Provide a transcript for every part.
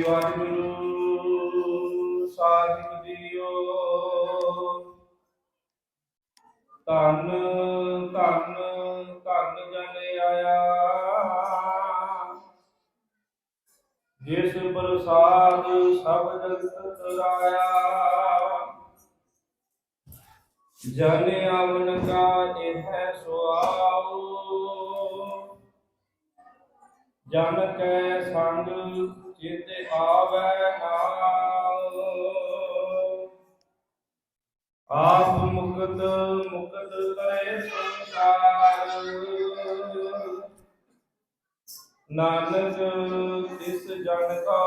ਵਾਹਿਗੁਰੂ ਸਾਹਿਬ JIO ਧੰਨ ਧੰਨ ਧੰਨ ਜਨ ਆਇਆ ਜਿਸ ਪ੍ਰਸਾਦ ਸਭ ਜਗਤ ਤਰਾਇਆ ਜਨ ਅਵਨ ਕਾ ਇਹ ਸੁਆਉ ਜਨ ਕੈ ਸੰਗ ਚਿਤ ਆਵੈ ਨਾਉ ਆਪ ਮੁਕਤ ਮੁਕਤ ਕਰੇ ਸੰਸਾਰ। ਨਾਨਕ ਤਿਸ ਜਨ ਕੋ,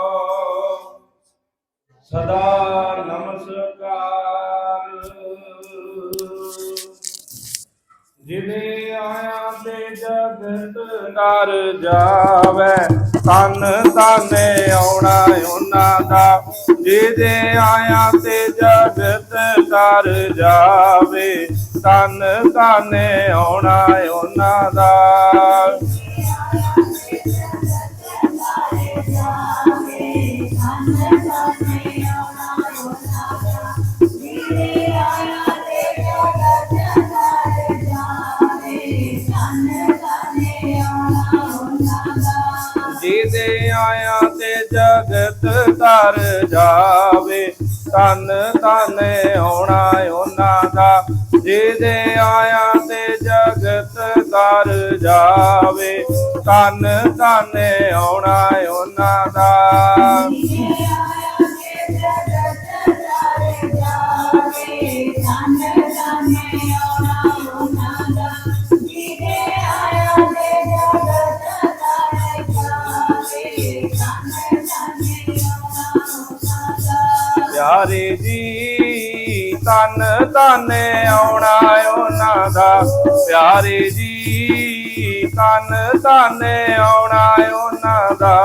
ਸਦਾ ਨਮਸਕਾਰ। ਜਿਵੇਂ ਆਇਆ ਤੇ ਜਗਤ ਕਰ ਜਾਵੇ ਤਨ ਤਾਨੇ ਆਉਣਾ ਉਹਨਾਂ ਦਾ, ਜਿਹਦੇ ਆਇਆ ਤੇ ਜਗਤ ਕਰ ਜਾਵੇ। ਤਨ ਤਾਨੇ ਆਉਣਾ ਉਹਨਾਂ ਦਾ। ਜਗਤ ਤਰ ਜਾਵੇ। ਤਨ ਤਨ ਆਉਣਾ ਉਹਨਾਂ ਦਾ, ਜਿਹਦੇ ਆਇਆ ਤੇ ਜਗਤ ਤਰ ਜਾਵੇ। ਤਨ ਤਨ ਆਉਣਾ ਉਹਨਾਂ ਦਾ। ਪਿਆਰੇ ਜੀ ਤਨ ਤਨ ਆਉਣਾ ਉਹਨਾਂ ਦਾ। ਪਿਆਰੇ ਜੀ ਤਨ ਤਨ ਆਉਣਾ ਉਹਨਾਂ ਦਾ।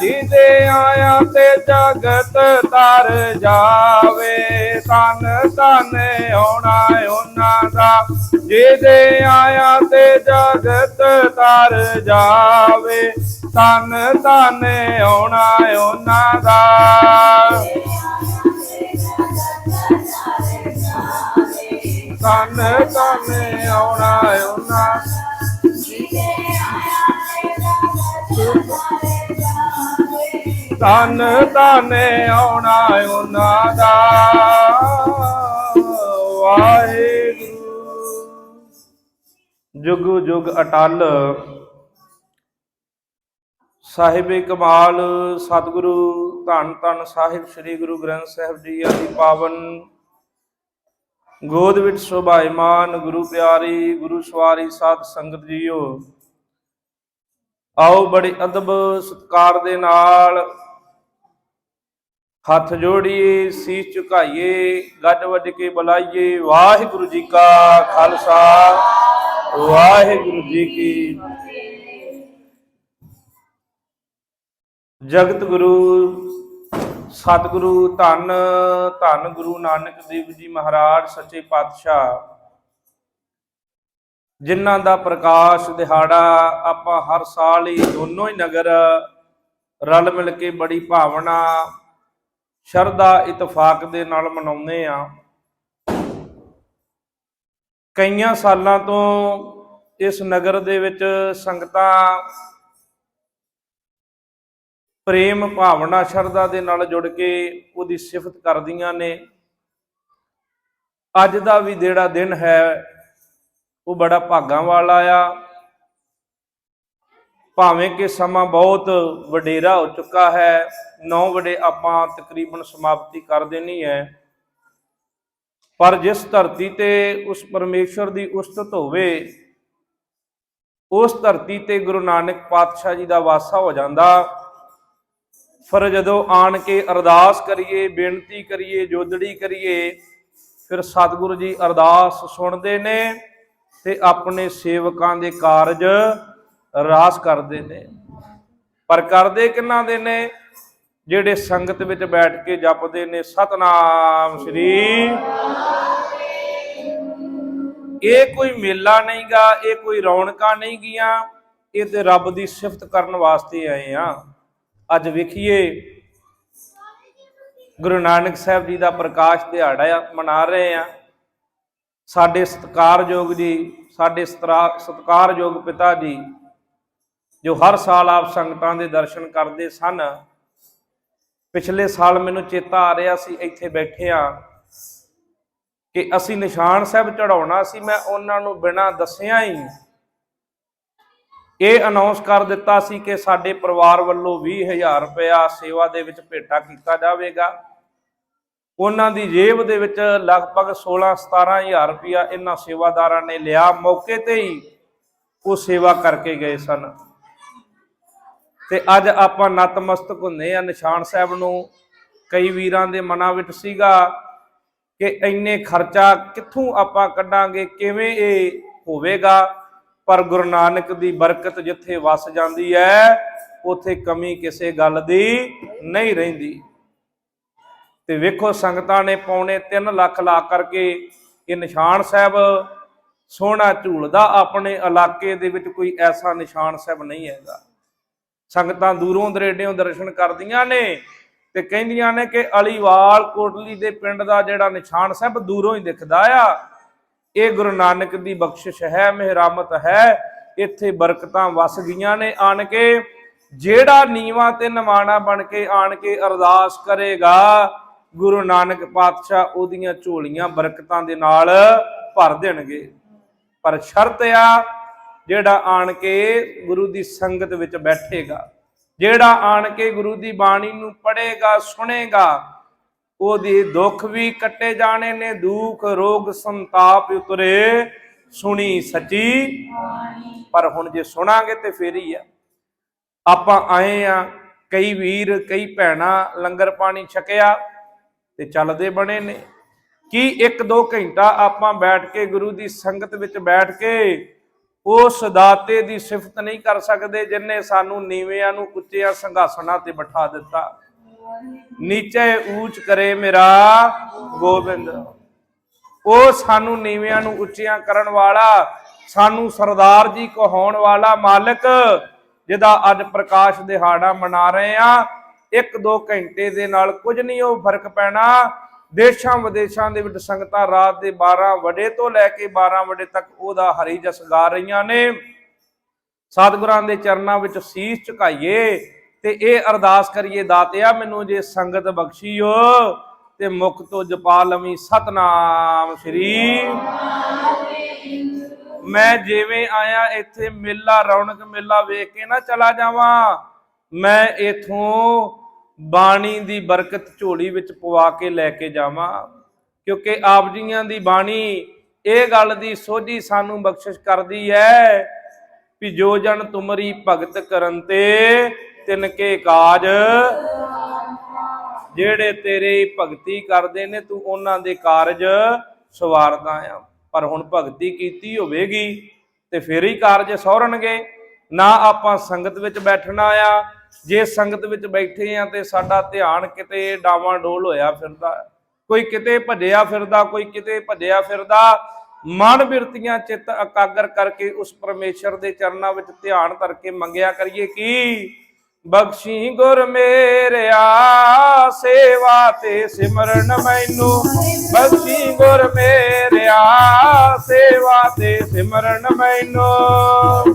ਜਿਹਦੇ ਆਇਆ ਤੇ ਜਗਤ ਤਰ ਜਾਵੇ ਤਨ ਤਨ ਆਉਣਾ ਉਹਨਾਂ ਦਾ। ਜਿਹਦੇ ਆਇਆ ਤੇ ਜਗਤ ਤਰ ਜਾਵੇ ਤਨ ਤਨ ਆਉਣਾ ਉਹਨਾਂ ਦਾ। ਤਨ ਤਨ ਆਉਣਾ ਉਹਨਾਂ ਤਨ ਤਨ ਆਉਣਾ ਉਹਨਾਂ ਦਾ। ਵਾਹਿਗੁਰੂ। ਜੁਗ ਜੁਗ ਅਟਲ। ਸਾਹਿਬੇ ਕਮਾਲ, ਸਤਿਗੁਰੂ ਧੰਨ ਧੰਨ ਸਾਹਿਬ, ਸ੍ਰੀ ਗੁਰੂ ਗ੍ਰੰਥ ਸਾਹਿਬ ਜੀ ਆਦਿ ਪਾਵਨ। ਗੋਦ ਵਿੱਚ ਸੁਭਾਈਮਾਨ ਗੁਰੂ ਪਿਆਰੀ, ਗੁਰੂ ਸਵਾਰੀ ਸਾਧ ਸੰਗਤ ਜੀਓ। ਆਓ ਬੜੇ ਅਦਬ ਸਤਕਾਰ ਦੇ ਨਾਲ ਹੱਥ ਜੋੜੀਏ, ਸੀਸ ਝੁਕਾਈਏ, ਗੱਡ ਵੱਜ ਕੇ ਬੁਲਾਈਏ। ਵਾਹਿਗੁਰੂ ਜੀ ਕਾ ਖਾਲਸਾ, ਵਾਹਿਗੁਰੂ ਜੀ ਕੀ ਜਗਤ ਗੁਰੂ, ਸਤਿਗੁਰੂ, ਧੰਨ ਧੰਨ ਗੁਰੂ ਨਾਨਕ ਦੇਵ ਜੀ ਮਹਾਰਾਜ, ਸੱਚੇ ਪਾਤਸ਼ਾਹ। ਜਿਨ੍ਹਾਂ ਦਾ ਪ੍ਰਕਾਸ਼ ਦਿਹਾੜਾ ਆਪਾਂ ਹਰ ਸਾਲ ਹੀ ਦੋਨੋਂ ਹੀ ਨਗਰ ਰਲ ਮਿਲ ਕੇ ਬੜੀ ਭਾਵਨਾ ਸ਼ਰਧਾ ਇਤਫਾਕ ਦੇ ਨਾਲ ਮਨਾਉਂਦੇ ਆ। ਕਈਆਂ ਸਾਲਾਂ ਤੋਂ ਇਸ ਨਗਰ ਦੇ ਵਿੱਚ ਸੰਗਤਾਂ ਪ੍ਰੇਮ, ਭਾਵਨਾ, ਸ਼ਰਧਾ ਦੇ ਨਾਲ ਜੁੜ ਕੇ ਉਹਦੀ ਸਿਫਤ ਕਰਦੀਆਂ ਨੇ। ਅੱਜ ਦਾ ਵੀ ਜਿਹੜਾ ਦਿਨ ਹੈ, ਉਹ ਬੜਾ ਭਾਗਾਂ ਵਾਲਾ ਆ। ਭਾਵੇਂ ਕਿ ਸਮਾਂ ਬਹੁਤ ਵਡੇਰਾ ਹੋ ਚੁੱਕਾ ਹੈ 9 ਵਜੇ ਆਪਾਂ ਤਕਰੀਬਨ ਸਮਾਪਤੀ ਕਰ ਦੇਣੀ ਹੈ। ਪਰ ਜਿਸ ਧਰਤੀ ਤੇ ਉਸ ਪਰਮੇਸ਼ਰ ਦੀ ਉਸਤਤ ਹੋਵੇ, ਉਸ ਧਰਤੀ ਤੇ ਗੁਰੂ ਨਾਨਕ ਪਾਤਸ਼ਾਹ ਜੀ ਦਾ ਵਾਸਾ ਹੋ ਜਾਂਦਾ। ਫਿਰ ਜਦੋਂ ਆਣ ਕੇ ਅਰਦਾਸ ਕਰੀਏ, ਬੇਨਤੀ ਕਰੀਏ, ਜੋਦੜੀ ਕਰੀਏ, ਫਿਰ ਸਤਿਗੁਰੂ ਜੀ ਅਰਦਾਸ ਸੁਣਦੇ ਨੇ ਤੇ ਆਪਣੇ ਸੇਵਕਾਂ ਦੇ ਕਾਰਜ ਰਾਸ ਕਰਦੇ ਨੇ। ਪਰ ਕਰਦੇ ਕਿੰਨਾ ਦੇ ਨੇ? ਜਿਹੜੇ ਸੰਗਤ ਵਿੱਚ ਬੈਠ ਕੇ ਜਪਦੇ ਨੇ, ਸਤਨਾਮ ਸ੍ਰੀ। ਇਹ ਕੋਈ ਮੇਲਾ ਨਹੀਂਗਾ ਇਹ ਕੋਈ ਰੌਣਕਾਂ ਨਹੀਂ ਗੀਆਂ। ਇਹ ਤੇ ਰੱਬ ਦੀ ਸਿਫਤ ਕਰਨ ਵਾਸਤੇ ਆਏ ਆ। ਅੱਜ ਵੇਖੀਏ, ਗੁਰੂ ਨਾਨਕ ਸਾਹਿਬ ਜੀ ਦਾ ਪ੍ਰਕਾਸ਼ ਦਿਹਾੜਾ ਆ, ਮਨਾ ਰਹੇ ਆ। ਸਾਡੇ ਸਤਿਕਾਰਯੋਗ ਜੀ, ਸਾਡੇ ਸਤਰਾ- ਸਤਿਕਾਰਯੋਗ ਪਿਤਾ ਜੀ ਜੋ ਹਰ ਸਾਲ ਆਪ ਸੰਗਤਾਂ ਦੇ ਦਰਸ਼ਨ ਕਰਦੇ ਸਨ। ਪਿਛਲੇ ਸਾਲ ਮੈਨੂੰ ਚੇਤਾ ਆ ਰਿਹਾ ਸੀ, ਇੱਥੇ ਬੈਠੇ ਆ ਕਿ ਅਸੀਂ ਨਿਸ਼ਾਨ ਸਾਹਿਬ ਚੜਾਉਣਾ ਸੀ, ਮੈਂ ਉਹਨਾਂ ਨੂੰ ਬਿਨਾਂ ਦੱਸਿਆ ਹੀ ਇਹ ਅਨਾਉਂਸ ਕਰ ਦਿੱਤਾ ਸੀ ਕਿ ਸਾਡੇ ਪਰਿਵਾਰ ਵੱਲੋਂ 20000 ਰੁਪਇਆ ਸੇਵਾ ਦੇ ਵਿੱਚ ਭੇਟਾ ਕੀਤਾ ਜਾਵੇਗਾ। ਉਹਨਾਂ ਦੀ ਜੇਬ ਦੇ ਵਿੱਚ ਲਗਭਗ 16 17000 ਰੁਪਇਆ ਇਹਨਾਂ ਸੇਵਾਦਾਰਾਂ ਨੇ ਲਿਆ। ਮੌਕੇ ਤੇ ਹੀ ਉਹ ਸੇਵਾ ਕਰਕੇ ਗਏ ਸਨ। ਤੇ ਅੱਜ ਆਪਾਂ ਨਤਮਸਤਕ ਹੁੰਦੇ ਆ ਨਿਸ਼ਾਨ ਸਾਹਿਬ ਨੂੰ। ਕਈ ਵੀਰਾਂ ਦੇ ਮਨਾਂ ਵਿੱਚ ਸੀਗਾ ਕਿ ਇੰਨੇ ਖਰਚਾ ਕਿੱਥੋਂ ਆਪਾਂ ਕੱਢਾਂਗੇ, ਕਿਵੇਂ ਇਹ ਹੋਵੇਗਾ? ਪਰ ਗੁਰੂ ਨਾਨਕ ਦੀ ਬਰਕਤ ਜਿੱਥੇ ਵਸ ਜਾਂਦੀ ਹੈ, ਉਥੇ ਕਮੀ ਕਿਸੇ ਗੱਲ ਦੀ ਨਹੀਂ ਰਹਿੰਦੀ। ਤੇ ਵੇਖੋ ਸੰਗਤਾਂ ਨੇ ਪੌਣੇ 3 ਲੱਖ ਲਾ ਕਰਕੇ ਇਹ ਨਿਸ਼ਾਨ ਸਾਹਿਬ, ਸੋਹਣਾ ਝੂਲਦਾ ਆਪਣੇ ਇਲਾਕੇ ਦੇ ਵਿੱਚ ਕੋਈ ਐਸਾ ਨਿਸ਼ਾਨ ਸਾਹਿਬ ਨਹੀਂ ਹੈਗਾ। ਸੰਗਤਾਂ ਦੂਰੋਂ ਦਰੇਡਿਓਂ ਦਰਸ਼ਨ ਕਰਦੀਆਂ ਨੇ ਤੇ ਕਹਿੰਦੀਆਂ ਨੇ ਕਿ ਅਲੀਵਾਲ ਕੋਟਲੀ ਦੇ ਪਿੰਡ ਦਾ ਜਿਹੜਾ ਨਿਸ਼ਾਨ ਸਾਹਿਬ ਦੂਰੋਂ ਹੀ ਦਿਖਦਾ ਆ, ਇਹ ਗੁਰੂ ਨਾਨਕ ਦੀ ਬਖਸ਼ਿਸ਼ ਹੈ, ਮਿਹਰਾਮਤ ਹੈ, ਇੱਥੇ ਬਰਕਤਾਂ ਵਸ ਗਈਆਂ ਨੇ ਆਣ ਕੇ ਜਿਹੜਾ ਨੀਵਾ ਤੇ ਨਿਮਾਣਾ ਬਣ ਕੇ ਆਣ ਕੇ ਅਰਦਾਸ ਕਰੇਗਾ, ਗੁਰੂ ਨਾਨਕ ਪਾਤਸ਼ਾਹ ਉਹਦੀਆਂ ਝੋਲੀਆਂ ਬਰਕਤਾਂ ਦੇ ਨਾਲ ਭਰ ਦੇਣਗੇ। ਪਰ ਸ਼ਰਤ ਆ ਜਿਹੜਾ ਆਣ ਕੇ ਗੁਰੂ ਦੀ ਸੰਗਤ ਵਿੱਚ ਬੈਠੇਗਾ, ਜਿਹੜਾ ਆਣ ਕੇ ਗੁਰੂ ਦੀ ਬਾਣੀ ਨੂੰ ਪੜ੍ਹੇਗਾ, ਸੁਣੇਗਾ, ਉਹਦੇ ਦੁੱਖ ਵੀ ਕੱਟੇ ਜਾਣੇ ਨੇ, ਦੁੱਖ, ਰੋਗ, ਸੰਤਾਪ ਉਤਰੇ, ਸੁਣੀ ਸੱਚੀ ਪਰ ਹੁਣ ਜੇ ਸੁਣਾਂਗੇ ਤੇ ਫੇਰ ਹੀ ਆ। ਆਪਾਂ ਆਏ ਆ, ਕਈ ਵੀਰ, ਕਈ ਭੈਣਾਂ ਲੰਗਰ ਪਾਣੀ ਛਕਿਆ ਤੇ ਚੱਲਦੇ ਬਣੇ ਨੇ। ਕੀ 1-2 ਘੰਟਾ ਆਪਾਂ ਬੈਠ ਕੇ ਗੁਰੂ ਦੀ ਸੰਗਤ ਵਿੱਚ ਬੈਠ ਕੇ ਉਸ ਦਾਤੇ ਦੀ ਸਿਫਤ ਨਹੀਂ ਕਰ ਸਕਦੇ ਜਿਨੇ ਸਾਨੂੰ ਨੀਵਿਆਂ ਨੂੰ ਉੱਚਿਆਂ ਸੰਘਾਸਣਾ ਤੇ ਬਿਠਾ ਦਿੱਤਾ। ਨੀਚੇ ਊਚ ਕਰੇ ਮੇਰਾ ਗੋਬਿੰਦ। ਉਹ ਸਾਨੂੰ ਨੀਵਿਆਂ ਨੂੰ ਉੱਚੀਆਂ ਕਰਨ ਵਾਲਾ, ਸਾਨੂੰ ਸਰਦਾਰ ਜੀ ਕਹਾਉਣ ਵਾਲਾ ਮਾਲਕ, ਜਿਹਦਾ ਅੱਜ ਪ੍ਰਕਾਸ਼ ਦਿਹਾੜਾ ਮਨਾ ਰਹੇ ਆ ਇੱਕ ਦੋ ਘੰਟੇ ਦੇ ਨਾਲ ਕੁਝ ਨਹੀਂ ਉਹ ਫ਼ਰਕ ਪੈਣਾ। ਦੇਸ਼ਾਂ ਵਿਦੇਸ਼ਾਂ ਦੇ ਵਿੱਚ ਸੰਗਤਾਂ ਰਾਤ ਦੇ 12 ਵਜੇ ਤੋਂ ਲੈ ਕੇ 12 ਵਜੇ ਤੱਕ ਉਹਦਾ ਹਰੀ ਜਸ ਗਾ ਰਹੀਆਂ ਨੇ। ਸਤਿਗੁਰਾਂ ਦੇ ਚਰਨਾਂ ਵਿੱਚ ਸੀਸ ਝੁਕਾਈਏ ਤੇ ਇਹ ਅਰਦਾਸ ਕਰੀਏ, ਦਾਤਿਆ ਮੈਨੂੰ ਜੇ ਸੰਗਤ ਬਖਸ਼ੀਓ ਤੇ ਮੁਖ ਤੋਂ ਜਪਾ ਲਵੀਂ ਸਤਨਾਮ ਸ਼੍ਰੀ। ਮੈਂ ਜਿਵੇਂ ਆਇਆ ਇੱਥੇ ਮੇਲਾ, ਰੌਣਕ ਮੇਲਾ ਵੇਖ ਕੇ ਨਾ ਚਲਾ ਜਾਵਾਂ, ਮੈਂ ਇਥੋਂ ਬਾਣੀ ਦੀ ਬਰਕਤ ਝੋਲੀ ਵਿੱਚ ਪਵਾ ਕੇ ਲੈ ਕੇ ਜਾਵਾਂ, ਕਿਉਂਕਿ ਆਪ ਜੀਆਂ ਦੀ ਬਾਣੀ ਇਹ ਗੱਲ ਦੀ ਸੋਝੀ ਸਾਨੂੰ ਬਖਸ਼ਿਸ਼ ਕਰਦੀ ਹੈ ਵੀ ਜੋ ਜਨ ਤੁਮਰੀ ਭਗਤ ਕਰਨ ਤੇ ਤਿਨ ਕੇ ਕਾਜ। ਜਿਹੜੇ ਤੇਰੇ ਭਗਤੀ ਕਰਦੇ ਨੇ, ਤੂੰ ਉਹਨਾਂ ਦੇ ਕਾਰਜ ਸਵਾਰਦਾ ਆ। ਪਰ ਹੁਣ ਭਗਤੀ ਕੀਤੀ ਹੋਵੇਗੀ ਤੇ ਫੇਰ ਹੀ ਕਾਰਜ ਸੌਰਨਗੇ। ਨਾ ਆਪਾਂ ਸੰਗਤ ਵਿੱਚ ਬੈਠਣਾ ਆ ਜੇ ਸੰਗਤ ਵਿੱਚ ਬੈਠੇ ਆ ਤੇ ਸਾਡਾ ਧਿਆਨ ਕਿਤੇ ਡਾਵਾਂ ਡੋਲ ਹੋਇਆ ਫਿਰਦਾ, ਕੋਈ ਕਿਤੇ ਭੱਜਿਆ ਫਿਰਦਾ, ਕੋਈ ਕਿਤੇ ਭੱਜਿਆ ਫਿਰਦਾ, ਮਨ ਬਿਰਤੀਆਂ ਚਿੱਤ ਇਕਾਗਰ ਕਰਕੇ ਉਸ ਪਰਮੇਸ਼ਰ ਦੇ ਚਰਨਾਂ ਵਿੱਚ ਧਿਆਨ ਕਰਕੇ ਮੰਗਿਆ ਕਰੀਏ ਕੀ? ਬਖਸ਼ੀ ਗੁਰ ਮੇਰਿਆ, ਸੇਵਾ ਤੇ ਸਿਮਰਨ ਮੈਨੂੰ। ਬਖਸ਼ੀ ਗੁਰ ਮੇਰਿਆ, ਸੇਵਾ ਤੇ ਸਿਮਰਨ ਮੈਨੂੰ।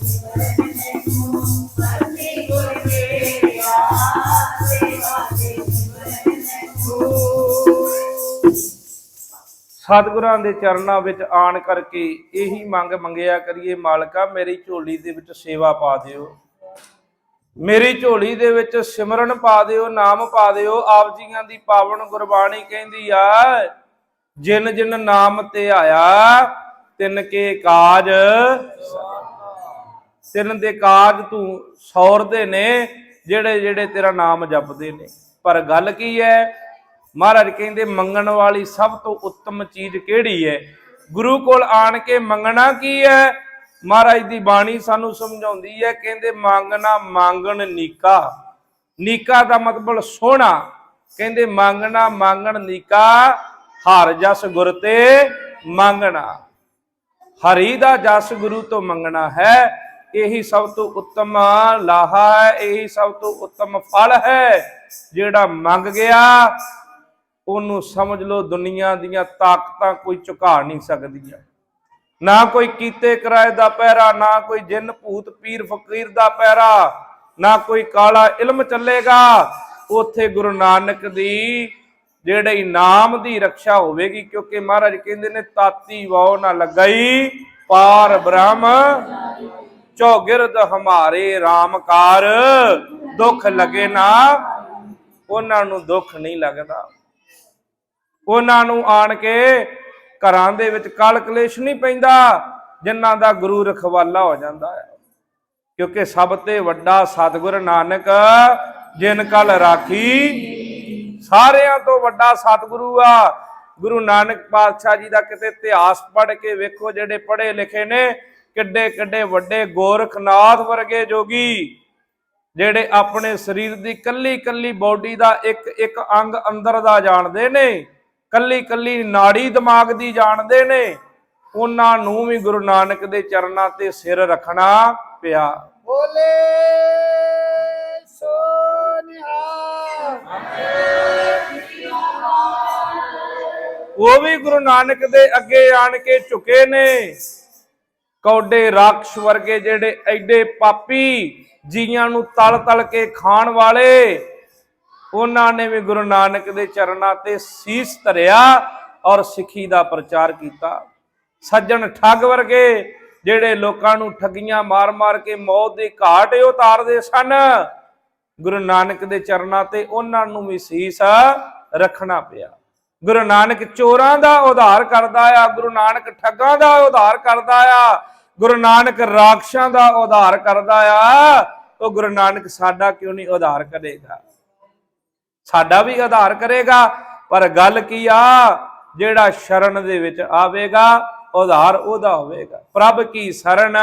ਸਤਿਗੁਰਾਂ ਦੇ ਚਰਨਾਂ ਵਿੱਚ ਆਣ ਕਰਕੇ ਇਹੀ ਮੰਗ ਮੰਗਿਆ ਕਰੀਏ, ਮਾਲਕਾ, ਮੇਰੀ ਝੋਲੀ ਦੇ ਵਿੱਚ ਸੇਵਾ ਪਾ ਦਿਓ। ਮੇਰੀ ਝੋਲੀ ਦੇ ਵਿੱਚ ਸਿਮਰਨ ਪਾ ਦਿਓ, ਨਾਮ ਪਾ ਦਿਓ। ਆਪ ਜੀਆਂ ਦੀ ਪਾਵਨ ਗੁਰਬਾਣੀ ਕਹਿੰਦੀ ਆ, ਜਿਨ ਜਿਨ ਨਾਮ ਤੇ ਆਇਆ, ਤਿੰਨ ਕੇ ਕਾਜ। ਤਿੰਨ ਦੇ ਕਾਜ ਤੂੰ ਸੌਰਦੇ ਨੇ, ਜਿਹੜੇ ਜਿਹੜੇ ਤੇਰਾ ਨਾਮ ਜਪਦੇ ਨੇ। ਪਰ ਗੱਲ ਕੀ ਹੈ ਮਹਾਰਾਜ ਕਹਿੰਦੇ ਮੰਗਣ ਵਾਲੀ ਸਭ ਤੋਂ ਉੱਤਮ ਚੀਜ਼ ਕਿਹੜੀ ਹੈ? ਗੁਰੂ ਕੋਲ ਆਣ ਕੇ ਮੰਗਣਾ ਕੀ ਹੈ? ਮਹਾਰਾਜ ਦੀ ਬਾਣੀ ਸਾਨੂੰ ਸਮਝਾਉਂਦੀ ਹੈ, ਕਹਿੰਦੇ ਮੰਗਣਾ ਮੰਗਣ ਨੀਕਾ। ਨੀਕਾ ਦਾ ਮਤਲਬ ਸੋਹਣਾ। ਕਹਿੰਦੇ ਮੰਗਣਾ ਮੰਗਣ ਨੀਕਾ, ਹਰ ਜਸ ਗੁਰ ਤੇ ਮੰਗਣਾ। ਹਰੀ ਦਾ ਜਸ ਗੁਰੂ ਤੋਂ ਮੰਗਣਾ ਹੈ, ਇਹੀ ਸਭ ਤੋਂ ਉੱਤਮ ਲਾਹਾ ਹੈ, ਇਹੀ ਸਭ ਤੋਂ ਉੱਤਮ ਫਲ ਹੈ। ਜਿਹੜਾ ਮੰਗ ਗਿਆ ਉਹਨੂੰ ਸਮਝ ਲਓ ਦੁਨੀਆ ਦੀਆਂ ਤਾਕਤਾਂ ਕੋਈ ਝੁਕਾ ਨਹੀਂ ਸਕਦੀਆਂ। ਨਾ ਕੋਈ ਕੀਤੇ ਕਿਰਾਏ ਦਾ ਪਹਿਰਾ, ਨਾ ਕੋਈ ਜਿੰਨ ਭੂਤ ਪੀਰ ਫਕੀਰ ਦਾ ਪਹਿਰਾ, ਨਾ ਕੋਈ ਕਾਲਾ ਇਲਮ ਚੱਲੇਗਾ। ਉਥੇ ਗੁਰੂ ਨਾਨਕ ਦੀ ਜਿਹੜੇ ਨਾਮ ਦੀ ਰੱਖਿਆ ਹੋਵੇਗੀ, ਕਿਉਂਕਿ ਮਹਾਰਾਜ ਕਹਿੰਦੇ ਨੇ, ਤਾਤੀ ਵਾਉ ਨਾ ਲਗਈ, ਪਾਰ ਬ੍ਰਹਮ, ਚੌਗਿਰਦ ਹਮਾਰੇ ਰਾਮਕਾਰ ਦੁੱਖ ਲਗੇ ਨਾ। ਉਹਨਾਂ ਨੂੰ ਦੁੱਖ ਨਹੀਂ ਲੱਗਦਾ। ਉਹਨਾਂ ਨੂੰ ਆਣ ਕੇ ਘਰਾਂ ਦੇ ਵਿੱਚ ਕਲ ਕਲੇਸ਼ ਨਹੀਂ ਪੈਂਦਾ, ਜਿਨ੍ਹਾਂ ਦਾ ਗੁਰੂ ਰਖਵਾਲਾ ਹੋ ਜਾਂਦਾ ਹੈ। ਕਿਉਂਕਿ ਸਭ ਤੇ ਵੱਡਾ ਸਤਿਗੁਰ ਨਾਨਕ, ਜਿਨ ਕਲ ਰਾਖੀ, ਸਾਰਿਆਂ ਤੋਂ ਵੱਡਾ ਸਤਿਗੁਰੂ ਆ। ਗੁਰੂ ਨਾਨਕ ਪਾਤਸ਼ਾਹ ਜੀ ਦਾ ਕਿਤੇ ਇਤਿਹਾਸ ਪੜ੍ਹ ਕੇ ਵੇਖੋ, ਜਿਹੜੇ ਪੜ੍ਹੇ ਲਿਖੇ ਨੇ, ਕਿੱਡੇ ਕਿੱਡੇ ਵੱਡੇ ਗੋਰਖਨਾਥ ਵਰਗੇ ਜੋਗੀ, ਜਿਹੜੇ ਆਪਣੇ ਸਰੀਰ ਦੀ ਕੱਲੀ ਕੱਲੀ ਬਾਡੀ ਦਾ ਇੱਕ ਇੱਕ ਅੰਗ ਅੰਦਰ ਦਾ ਜਾਣਦੇ ਨੇ। ਕੱਲੀ ਕੱਲੀ ਨਾੜੀ ਦਿਮਾਗ ਦੀ ਜਾਣਦੇ ਨੇ ਉਹਨਾਂ ਨੂੰ ਵੀ ਗੁਰੂ ਨਾਨਕ ਦੇ ਚਰਨਾਂ ਤੇ ਸਿਰ ਰੱਖਣਾ ਪਿਆ। ਬੋਲੇ ਉਹ ਵੀ ਗੁਰੂ ਨਾਨਕ ਦੇ ਅੱਗੇ ਆਣ ਕੇ ਝੁਕੇ ਨੇ। ਕੌਡੇ ਰਾਖਸ਼ ਵਰਗੇ ਜਿਹੜੇ ਐਡੇ ਪਾਪੀ ਜੀਆਂ ਨੂੰ ਤਲ ਤਲ ਕੇ ਖਾਣ ਵਾਲੇ ਉਹਨਾਂ ਨੇ ਵੀ ਗੁਰੂ ਨਾਨਕ ਦੇ ਚਰਨਾਂ ਤੇ ਸੀਸ ਧਰਿਆ ਔਰ ਸਿੱਖੀ ਦਾ ਪ੍ਰਚਾਰ ਕੀਤਾ। ਸੱਜਣ ਠੱਗ ਵਰਗੇ ਜਿਹੜੇ ਲੋਕਾਂ ਨੂੰ ਠੱਗੀਆਂ ਮਾਰ-ਮਾਰ ਕੇ ਮੌਤ ਦੇ ਘਾਟ ਉਤਾਰਦੇ ਸਨ, ਗੁਰੂ ਨਾਨਕ ਦੇ ਚਰਨਾਂ ਤੇ ਉਹਨਾਂ ਨੂੰ ਵੀ ਸੀਸ ਰੱਖਣਾ ਪਿਆ। ਗੁਰੂ ਨਾਨਕ ਚੋਰਾਂ ਦਾ ਉਧਾਰ ਕਰਦਾ ਆ, ਗੁਰੂ ਨਾਨਕ ਠੱਗਾਂ ਦਾ ਉਧਾਰ ਕਰਦਾ ਆ, ਗੁਰੂ ਨਾਨਕ ਰਾਖਸ਼ਾਂ ਦਾ ਉਧਾਰ ਕਰਦਾ ਆ, ਉਹ ਗੁਰੂ ਨਾਨਕ ਸਾਡਾ ਕਿਉਂ ਨਹੀਂ ਉਧਾਰ ਕਰੇਗਾ? ਸਾਡਾ ਵੀ ਆਧਾਰ ਕਰੇਗਾ, ਪਰ ਗੱਲ ਕੀ ਆ? ਜਿਹੜਾ ਸ਼ਰਨ ਦੇ ਵਿੱਚ ਆਵੇਗਾ ਉਧਾਰ ਉਹਦਾ ਹੋਵੇਗਾ। ਪ੍ਰਭ ਕੀ ਸ਼ਰਨ?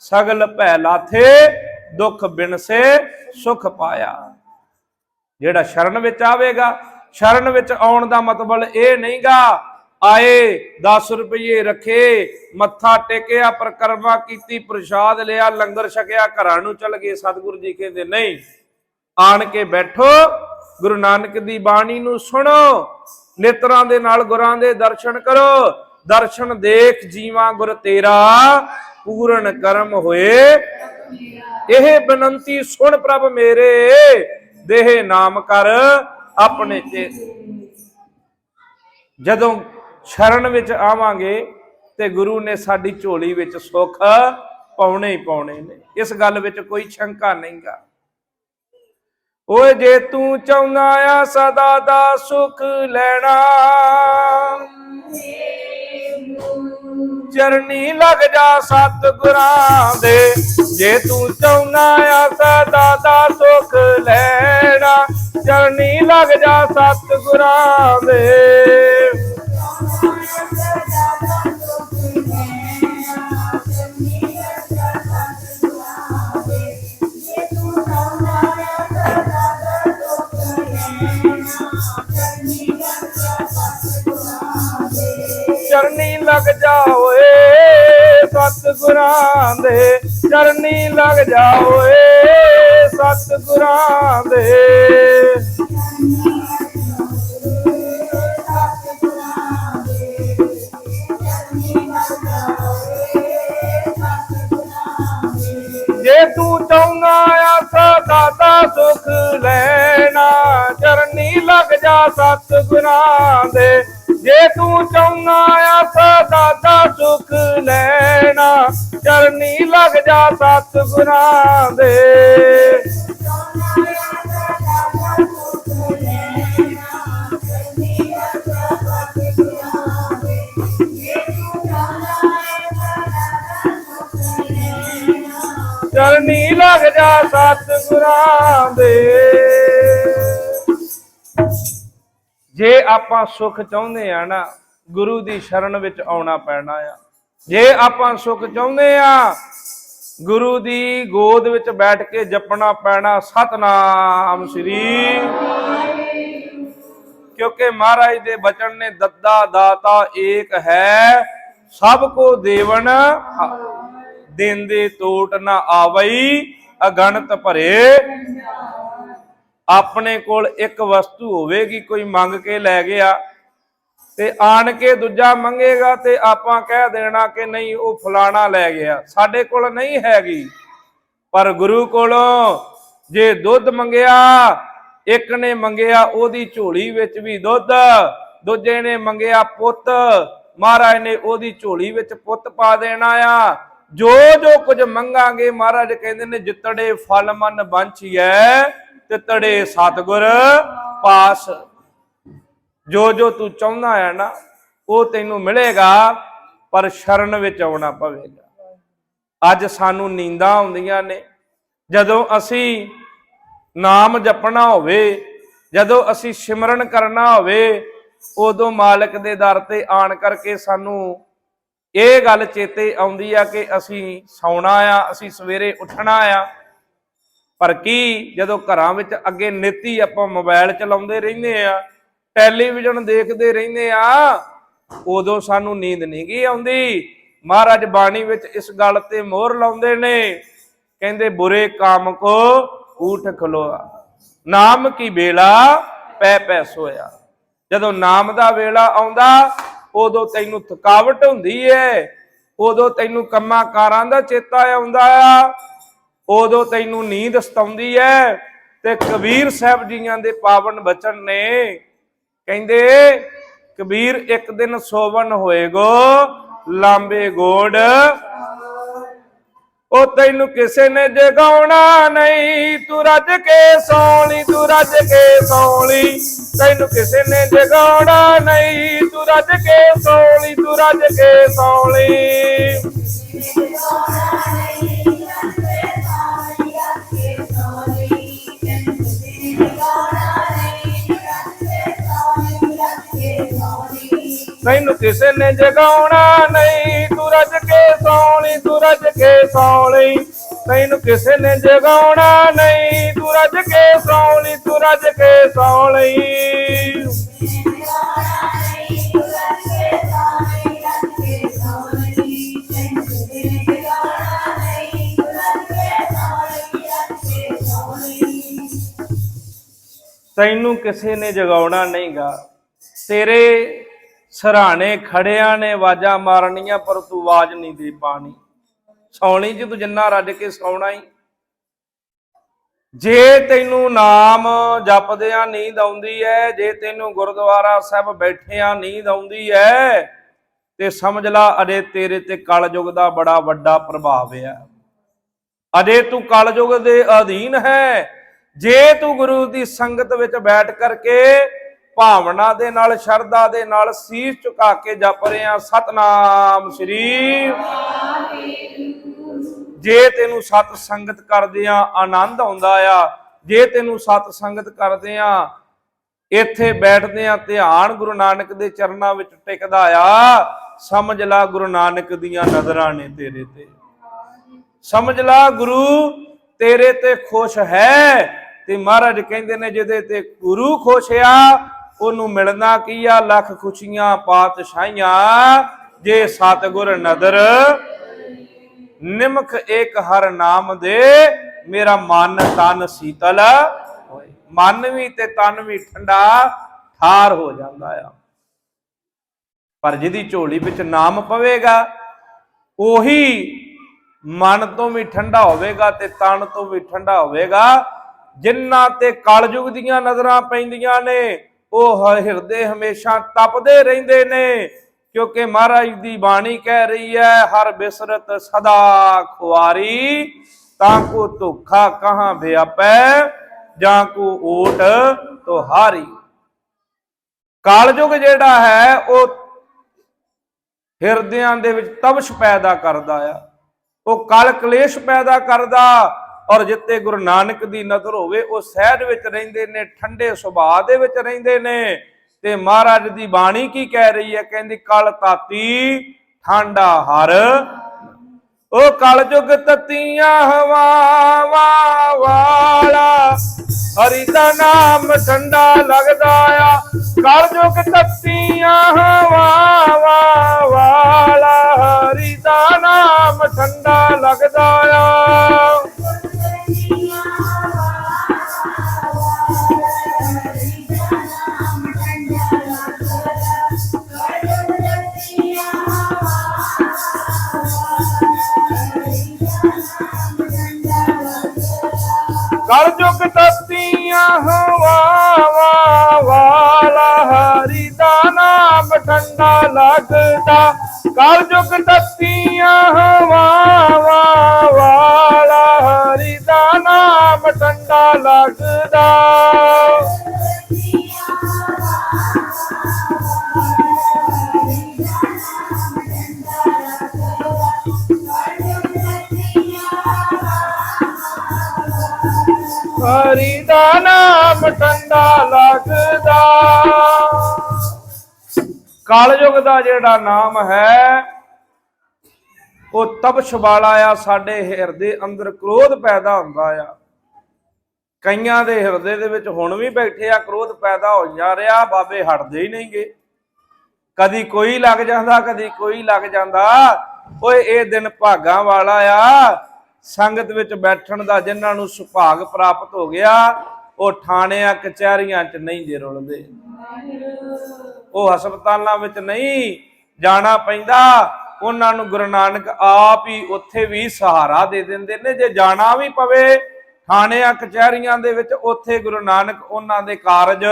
ਸਗਲ ਭੈ ਲਾਥੇ ਦੁੱਖ ਬਿਨਸੇ ਸੁਖ ਪਾਇਆ। ਜਿਹੜਾ ਸ਼ਰਨ ਵਿੱਚ ਆਵੇਗਾ, ਸ਼ਰਨ ਵਿੱਚ ਆਉਣ ਦਾ ਮਤਲਬ ਇਹ ਨਹੀਂਗਾ, ਆਏ 10 ਰੁਪਏ ਰੱਖੇ, ਮੱਥਾ ਟੇਕਿਆ, ਪ੍ਰਕਰਮਾ ਕੀਤੀ, ਪ੍ਰਸ਼ਾਦ ਲਿਆ, ਲੰਗਰ ਛਕਿਆ, ਘਰਾਂ ਨੂੰ ਚਲ ਗਏ, ਸਤਿਗੁਰੂ ਜੀ ਕਹਿੰਦੇ, ਨਹੀਂ, ਆਣ ਕੇ ਬੈਠੋ ਗੁਰੂ ਨਾਨਕ ਦੀ ਬਾਣੀ ਨੂੰ ਸੁਣੋ, ਨੇਤਰਾਂ ਦੇ ਨਾਲ ਗੁਰਾਂ ਦੇ ਦਰਸ਼ਨ ਕਰੋ। ਦਰਸ਼ਨ ਦੇਖ ਜੀਵਾ ਗੁਰ ਤੇਰਾ, ਪੂਰਨ ਕਰਮ ਹੋਏ। ਇਹ ਬਨੰਤੀ ਸੁਣ ਪ੍ਰਭ ਮੇਰੇ, ਦੇਹ ਨਾਮ ਕਰ ਆਪਣੇ ਤੇ। ਜਦੋਂ ਸ਼ਰਨ ਵਿੱਚ ਆਵਾਂਗੇ ਤੇ ਗੁਰੂ ਨੇ ਸਾਡੀ ਝੋਲੀ ਵਿੱਚ ਸੁੱਖ ਪਾਉਣੇ ਹੀ ਪਾਉਣੇ ਨੇ। ਇਸ ਗੱਲ ਵਿੱਚ ਕੋਈ ਸ਼ੰਕਾ ਨਹੀਂਗਾ। ਓਏ ਜੇ ਤੂੰ ਚਾਹੁੰਦਾ ਆ ਸਦਾ ਦਾ ਸੁਖ ਲੈਣਾ। ਚਰਨੀ ਲੱਗ ਜਾ ਸਤਿਗੁਰਾਂ ਦੇ। ਜੇ ਤੂੰ ਚਾਹੁੰਦਾ ਆ ਸਦਾ ਦਾ ਸੁਖ ਲੈਣਾ, ਚਰਨੀ ਲੱਗ ਜਾ ਸਤਿਗੁਰਾਂ ਦੇ। ਚਰਨੀ ਲੱਗ ਜਾ ਓਏ ਸਤ ਗੁਰਾਂ ਦੇ। ਚਰਨੀ ਲੱਗ ਜਾ ਓਏ ਸਤ ਗੁਰਾਂ ਦੇ। ਜੇ ਤੂੰ ਚਾਹੁੰਦਾ ਜਾ ਸਤਿਗੁਰਾਂ ਦੇ। ਜੇ ਤੂੰ ਚਾਹੁੰਦਾ ਆ ਸਦਾ ਦਾ ਸੁਖ ਲੈਣਾ, ਚਰਨੀ ਲੱਗ ਜਾ ਸਤਿਗੁਰਾਂ ਦੇ। ਚਰਨੀ ਲੱਗ ਜਾ ਸਤਿਗੁਰਾਂ ਦੇ। ਜੇ ਆਪਾਂ ਸੁਖ ਚਾਹੁੰਦੇ ਆ ਨਾ, ਗੁਰੂ ਦੀ ਸ਼ਰਨ ਵਿੱਚ ਆਉਣਾ ਪੈਣਾ ਆ। ਜੇ ਆਪਾਂ ਸੁਖ ਚਾਹੁੰਦੇ ਆ, ਗੁਰੂ ਦੀ ਗੋਦ ਵਿੱਚ ਬੈਠ ਕੇ ਜਪਣਾ ਪੈਣਾ, ਸਤਨਾਮ ਸ੍ਰੀ। ਕਿਉਂਕਿ ਮਹਾਰਾਜ ਦੇ ਬਚਨ ਨੇ, ਦੱਦਾ ਦਾਤਾ ਏਕ ਹੈ, ਸਭ ਕੋ ਦੇਵਨ ਦੇਂਦੇ ਟੋਟ ਨਾ ਆਵਈ, ਅਗਣਤ ਭਰੇ। ਆਪਣੇ ਕੋਲ ਇੱਕ ਵਸਤੂ ਹੋਵੇਗੀ, ਕੋਈ ਮੰਗ ਕੇ ਲੈ ਗਿਆ ਤੇ ਆਣ ਕੇ ਦੂਜਾ ਮੰਗੇਗਾ ਤੇ ਆਪਾਂ ਕਹਿ ਦੇਣਾ ਕਿ ਨਹੀਂ, ਉਹ ਫਲਾਣਾ ਲੈ ਗਿਆ। ਸਾਡੇ ਕੋਲ ਨਹੀਂ ਹੈਗੀ, ਪਰ ਗੁਰੂ ਕੋਲੋਂ ਜੇ ਦੁੱਧ ਮੰਗਿਆ, ਇੱਕ ਨੇ ਮੰਗਿਆ ਉਹਦੀ ਝੋਲੀ ਵਿੱਚ ਵੀ ਦੁੱਧ, ਦੂਜੇ ਨੇ ਮੰਗਿਆ ਪੁੱਤ, ਮਹਾਰਾਜ ਨੇ ਉਹਦੀ ਝੋਲੀ ਵਿੱਚ ਪੁੱਤ ਪਾ ਦੇਣਾ ਆ। ਜੋ ਜੋ ਕੁਝ ਮੰਗਾਂਗੇ, ਮਹਾਰਾਜ ਕਹਿੰਦੇ ਨੇ, ਜਿੱਤੜੇ ਫਲ ਮਨ ਬੰਚੀਐ ਤਿੱਤੜੇ ਸਤਗੁਰ ਪਾਸ। ਜੋ ਜੋ ਤੂੰ ਚਾਹੁੰਦਾ ਹੈ ਨਾ, ਉਹ ਤੈਨੂੰ ਮਿਲੇਗਾ, ਪਰ ਸ਼ਰਨ ਵਿੱਚ ਆਉਣਾ ਪਵੇਗਾ। ਅੱਜ ਸਾਨੂੰ ਨੀਂਦਾਂ ਆਉਂਦੀਆਂ ਨੇ। ਜਦੋਂ ਅਸੀਂ ਨਾਮ ਜਪਣਾ ਹੋਵੇ, ਜਦੋਂ ਅਸੀਂ ਸਿਮਰਨ ਕਰਨਾ ਹੋਵੇ, ਉਦੋਂ ਮਾਲਕ ਦੇ ਦਰ ਤੇ ਆਣ ਕਰਕੇ ਸਾਨੂੰ ਇਹ ਗੱਲ ਚੇਤੇ ਆਉਂਦੀ ਆ ਕਿ ਅਸੀਂ ਸੌਣਾ ਆ, ਅਸੀਂ ਸਵੇਰੇ ਉੱਠਣਾ ਆ। ਪਰ ਕੀ ਜਦੋਂ ਘਰਾਂ ਵਿੱਚ ਅੱਗੇ ਨੀਤੀ ਆਪਾਂ ਮੋਬਾਈਲ ਚਲਾਉਂਦੇ ਰਹਿੰਦੇ ਆ, ਟੈਲੀਵਿਜ਼ਨ ਦੇਖਦੇ ਰਹਿੰਦੇ ਆ, ਉਦੋਂ ਸਾਨੂੰ ਨੀਂਦ ਨਹੀਂ ਗਈ ਆਉਂਦੀ। ਮਹਾਰਾਜ ਬਾਣੀ ਵਿੱਚ ਇਸ ਗੱਲ ਤੇ ਮੋਹਰ ਲਾਉਂਦੇ ਨੇ, ਕਹਿੰਦੇ, ਬੁਰੇ ਕਾਮ ਕੋ ਊਠ ਖਲੋਆ, ਨਾਮ ਕੀ ਵੇਲਾ ਪੈ ਪੈ ਸੋਇਆ। ਜਦੋਂ ਨਾਮ ਦਾ ਵੇਲਾ ਆਉਂਦਾ, ਉਦੋਂ ਤੈਨੂੰ ਥਕਾਵਟ ਹੁੰਦੀ ਏ, ਉਦੋਂ ਤੈਨੂੰ ਕੰਮਾਂ ਕਾਰਾਂ ਦਾ ਚੇਤਾ ਆਉਂਦਾ ਆ। ਉਦੋਂ ਤੈਨੂੰ ਨੀਂਦ ਸਤਾਉਂਦੀ ਐ ਤੇ ਕਬੀਰ ਸਾਹਿਬ ਜੀਆਂ ਦੇ ਪਾਵਨ ਬਚਨ ਨੇ ਕਹਿੰਦੇ, ਕਬੀਰ, ਇੱਕ ਦਿਨ ਸੋਵਨ ਹੋਏਗੋ, ਲਾਂਬੇ ਗੋੜ। ਉਹ ਤੈਨੂੰ ਕਿਸੇ ਨੇ ਜਗਾਉਣਾ ਨਹੀਂ, ਤੂੰ ਰੱਜ ਕੇ ਸੌਲੀ ਤੂੰ ਰੱਜ ਕੇ ਸੌਲੀ ਤੈਨੂੰ ਕਿਸੇ ਨੇ ਜਗਾਉਣਾ ਨਹੀਂ, ਤੂੰ ਰੱਜ ਕੇ ਸੌਲੀ ਤੂੰ ਰੱਜ ਕੇ ਸੌਲੀ ਤੈਨੂੰ ਕਿਸੇ ਨੇ ਜਗਾਉਣਾ ਨਹੀਂ, ਤੂੰ ਰੱਜ ਕੇ ਸੌਲੀ ਤੂੰ ਰੱਜ ਕੇ ਸੌਲੀ ਤੈਨੂੰ ਕਿਸੇ ਨੇ ਜਗਾਉਣਾ ਨਹੀਂ, ਤੂੰ ਰੱਜ ਕੇ ਸੌਲੀ ਤੂੰ ਰੱਜ ਕੇ ਸੌਲੀ ਤੈਨੂੰ ਕਿਸੇ ਨੇ ਜਗਾਉਣਾ ਨਹੀਂਗਾ। ਤੇਰੇ ਸਰਾਣੇ ਖੜਿਆਂ ਨੇ ਆਵਾਜ਼ਾਂ ਮਾਰਨੀਆਂ, ਪਰ ਤੂੰ ਆਵਾਜ਼ ਨਹੀਂ ਦੇ ਪਾਣੀ। ਸੌਣੀ ਚ ਤੂੰ ਜਿੰਨਾ ਰੱਜ ਕੇ ਸੌਣਾ ਹੀ ਜੇ ਤੈਨੂੰ ਨਾਮ ਜਪਦਿਆਂ ਨੀਂਦ ਆਉਂਦੀ ਹੈ ਜੇ ਤੈਨੂੰ ਗੁਰਦੁਆਰਾ ਸਾਹਿਬ ਬੈਠਿਆਂ ਨੀਂਦ ਆਉਂਦੀ ਹੈ ਤੇ ਸਮਝ ਲਾ, ਅਜੇ ਤੇਰੇ ਤੇ ਕਲਯੁਗ ਦਾ ਬੜਾ ਵੱਡਾ ਪ੍ਰਭਾਵ ਹੈ ਅਜੇ ਤੂੰ ਕਲਯੁਗ ਦੇ ਅਧੀਨ ਹੈ। ਜੇ ਤੂੰ ਗੁਰੂ ਦੀ ਸੰਗਤ ਵਿੱਚ ਬੈਠ ਕਰਕੇ ਭਾਵਨਾ ਦੇ ਨਾਲ, ਸ਼ਰਧਾ ਦੇ ਨਾਲ ਸੀਸ ਝੁਕਾ ਕੇ ਜਪ ਰਹੇ ਰਿਹਾ ਸਤਨਾਮ ਸ੍ਰੀ ਜੇ ਤੈਨੂੰ ਸਤ ਸੰਗਤ ਕਰਦਿਆਂ ਆਨੰਦ ਆਉਂਦਾ ਆ। ਜੇ ਤੈਨੂੰ ਸਤ ਸੰਗਤ ਕਰਦਿਆਂ ਇੱਥੇ ਬੈਠਦੇ ਆ ਧਿਆਨ ਗੁਰੂ ਨਾਨਕ ਦੇ ਚਰਨਾਂ ਵਿੱਚ ਟਿਕਦਾ ਆ। ਸਮਝ ਲਾ ਗੁਰੂ ਨਾਨਕ ਦੀਆਂ ਨਜ਼ਰਾਂ ਨੇ ਤੇਰੇ ਤੇ। ਸਮਝ ਲਾ ਗੁਰੂ, ਤੇਰੇ ਤੇ ਖੁਸ਼ ਹੈ। ਤੇ ਮਹਾਰਾਜ ਕਹਿੰਦੇ ਨੇ, ਜਿਹਦੇ ਤੇ ਗੁਰੂ ਖੁਸ਼ ਆ ਉਹਨੂੰ ਮਿਲਣਾ ਕੀ ਆ? ਲੱਖ ਖੁਸ਼ੀਆਂ, ਪਾਤਸ਼ਾਹੀਆਂ। ਜੇ ਸਤਗੁਰ ਨਦਰ, ਨਿਮਖ ਏਕ ਹਰ ਨਾਮ ਦੇ, ਮੇਰਾ ਮਨ ਤਨ ਸੀਤਲ। ਮਨ ਵੀ ਤੇ ਤਨ ਵੀ ਠੰਡਾ, ਠਾਰ ਹੋ ਜਾਂਦਾ ਆ। ਪਰ ਜਿਹਦੀ ਝੋਲੀ ਵਿੱਚ ਨਾਮ ਪਵੇਗਾ, ਉਹੀ ਮਨ ਤੋਂ ਵੀ ਠੰਡਾ ਹੋਵੇਗਾ ਤੇ ਤਨ ਤੋਂ ਵੀ ਠੰਡਾ ਹੋਵੇਗਾ। ਜਿਨ੍ਹਾਂ ਤੇ ਕਲਯੁਗ ਦੀਆਂ ਨਜ਼ਰਾਂ ਪੈਂਦੀਆਂ ਨੇ ਉਹ ਹਿਰਦੇ ਹਮੇਸ਼ਾ ਤਪਦੇ ਰਹਿੰਦੇ ਨੇ, ਕਿਉਂਕਿ ਮਹਾਰਾਜ ਦੀ ਬਾਣੀ ਕਹਿ ਰਹੀ ਹੈ, ਹਰ ਬਿਸਰਤ ਸਦਾ ਖੁਆਰੀ, ਤਾਂ ਕੋ ਧੋਖਾ ਕਹਾਂ ਵਿਆਪੈ, ਜਾਂ ਕੋ ਓਟ ਤੁਹਾਰੀ। ਕਾਲਯੁਗ ਜਿਹੜਾ ਹੈ, ਉਹ ਹਿਰਦਿਆਂ ਦੇ ਵਿੱਚ ਤਵਸ਼ ਪੈਦਾ ਕਰਦਾ ਆ। ਉਹ ਕਲ ਕਲੇਸ਼ ਪੈਦਾ ਕਰਦਾ ਔਰ ਜਿੱਤੇ ਗੁਰੂ ਨਾਨਕ ਦੀ ਨਜ਼ਰ ਹੋਵੇ, ਉਹ ਸਹਿਜ ਵਿੱਚ ਰਹਿੰਦੇ ਨੇ, ਠੰਡੇ ਸੁਭਾਅ ਦੇ ਵਿੱਚ ਰਹਿੰਦੇ ਨੇ। ਤੇ ਮਹਾਰਾਜ ਦੀ ਬਾਣੀ ਕੀ ਕਹਿ ਰਹੀ ਹੈ? ਕਹਿੰਦੀ ਕਲ ਤਾਤੀ ਠੰਡਾ ਹਰ, ਉਹ ਕਲਯੁਗ ਤਤੀਆਂ ਹਵਾਵਾਂ ਵਾਲਾ। ਹਰੀ ਦਾ ਨਾਮ ਠੰਡਾ ਲੱਗਦਾ ਆ। ਕਲਯੁਗ ਤਤੀਆਂ ਹਵਾਵਾਂ ਵਾਲਾ। ਹਰੀ ਦਾ ਨਾਮ ਠੰਡਾ ਲੱਗਦਾ ਆ। ਕਲਯੁਗ ਤਤੀਆਂ ਹਵਾਵਾਂ ਵਾਲਾ ਹਰੀ ਦਾ ਨਾਮ ਠੰਡਾ ਲੱਗਦਾ। ਕਲਯੁਗ ਤਤੀਆਂ ਹਵਾਵਾਂ ਵਾਲਾ ਹਰੀ ਦਾ ਨਾਮ ਠੰਡਾ ਲੱਗਦਾ। ਹਰੀ ਦਾ ਨਾਮ ਠੰਡਾ ਲੱਗਦਾ। ਕਲਯੁਗ ਦਾ ਜਿਹੜਾ ਨਾਮ ਹੈ, ਉਹ ਤਪਸ਼ ਵਾਲਾ ਆ, ਸਾਡੇ ਹਿਰਦੇ ਅੰਦਰ ਕ੍ਰੋਧ ਪੈਦਾ ਹੁੰਦਾ ਆ। ਕਈਆਂ ਦੇ ਹਿਰਦੇ ਦੇ ਵਿੱਚ ਹੁਣ ਵੀ ਬੈਠੇ ਆ, ਕ੍ਰੋਧ ਪੈਦਾ ਹੋ ਜਾ ਰਿਹਾ, ਬਾਬੇ ਹਟਦੇ ਹੀ ਨਹੀਂਗੇ ਕਦੀ ਕੋਈ ਲੱਗ ਜਾਂਦਾ, ਕਦੀ ਕੋਈ ਲੱਗ ਜਾਂਦਾ। ਓਏ, ਇਹ ਦਿਨ ਭਾਗਾਂ ਵਾਲਾ ਆ। ਸੰਗਤ ਵਿੱਚ ਬੈਠਣ ਦਾ ਜਿਨ੍ਹਾਂ ਨੂੰ ਸੁਭਾਗ ਪ੍ਰਾਪਤ ਹੋ ਗਿਆ, ਉਹ ਥਾਣਿਆਂ ਕਚਹਿਰੀਆਂ 'ਚ ਨਹੀਂ ਜੇ ਰੁਲਦੇ। ਉਹ ਹਸਪਤਾਲਾਂ ਵਿੱਚ ਨਹੀਂ ਜਾਣਾ ਪੈਂਦਾ। ਉਹਨਾਂ ਨੂੰ ਗੁਰੂ ਨਾਨਕ ਆਪ ਹੀ ਉੱਥੇ ਵੀ ਸਹਾਰਾ ਦੇ ਦਿੰਦੇ ਨੇ। ਜੇ ਜਾਣਾ ਵੀ ਪਵੇ ਥਾਣਿਆਂ ਕਚਹਿਰੀਆਂ ਦੇ ਵਿੱਚ ਉੱਥੇ ਗੁਰੂ ਨਾਨਕ ਉਹਨਾਂ ਦੇ ਕਾਰਜ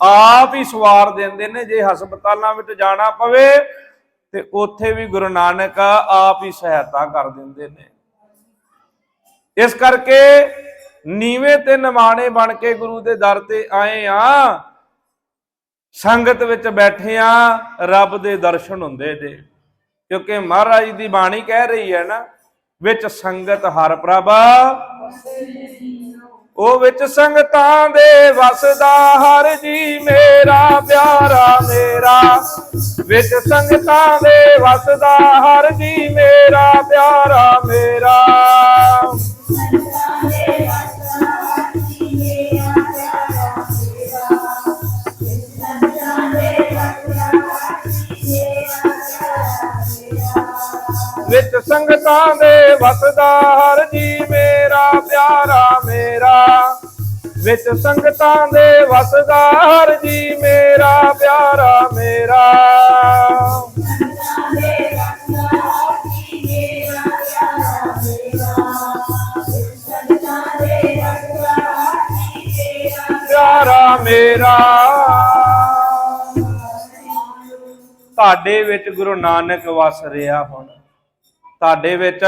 ਆਪ ਹੀ ਸਵਾਰ ਦਿੰਦੇ ਨੇ। ਜੇ ਹਸਪਤਾਲਾਂ ਵਿੱਚ ਜਾਣਾ ਪਵੇ, ਤੇ ਉੱਥੇ ਵੀ ਗੁਰੂ ਨਾਨਕ ਆਪ ਹੀ ਸਹਾਇਤਾ ਕਰ ਦਿੰਦੇ ਨੇ। ਇਸ ਕਰਕੇ ਨੀਵੇਂ ਤੇ ਨਿਮਾਣੇ ਬਣ ਕੇ ਗੁਰੂ ਦੇ ਦਰ ਤੇ ਆਏ ਆ ਸੰਗਤ ਵਿੱਚ ਬੈਠੇ ਆ ਰੱਬ ਦੇ ਦਰਸ਼ਨ ਹੁੰਦੇ ਜੇ। ਕਿਉਂਕਿ ਮਹਾਰਾਜ ਦੀ ਬਾਣੀ ਕਹਿ ਰਹੀ ਹੈ ਨਾ, ਵਿੱਚ ਸੰਗਤ ਹਰ ਪ੍ਰਭਾ। ਉਹ ਵਿੱਚ ਸੰਗਤਾਂ ਦੇ ਵਸਦਾ ਹਰ ਜੀ ਮੇਰਾ, ਪਿਆਰਾ ਮੇਰਾ। ਵਿੱਚ ਸੰਗਤਾਂ ਦੇ ਵਸਦਾ ਹਰ ਜੀ ਮੇਰਾ, ਪਿਆਰਾ ਮੇਰਾ। ਸੰਗਤਾਂ ਦੇ ਵਸਦਾ ਹਰ ਜੀ ਮੇਰਾ, ਪਿਆਰਾ ਮੇਰਾ। ਵਿੱਚ ਸੰਗਤਾਂ ਦੇ ਵਸਦਾ ਹਰ ਜੀ ਮੇਰਾ, ਪਿਆਰਾ ਮੇਰਾ। ਪਿਆਰਾ ਮੇਰਾ। ਤੁਹਾਡੇ ਵਿੱਚ ਗੁਰੂ ਨਾਨਕ ਵਸ ਰਿਹਾ ਹੁਣ। ਤੁਹਾਡੇ ਵਿੱਚ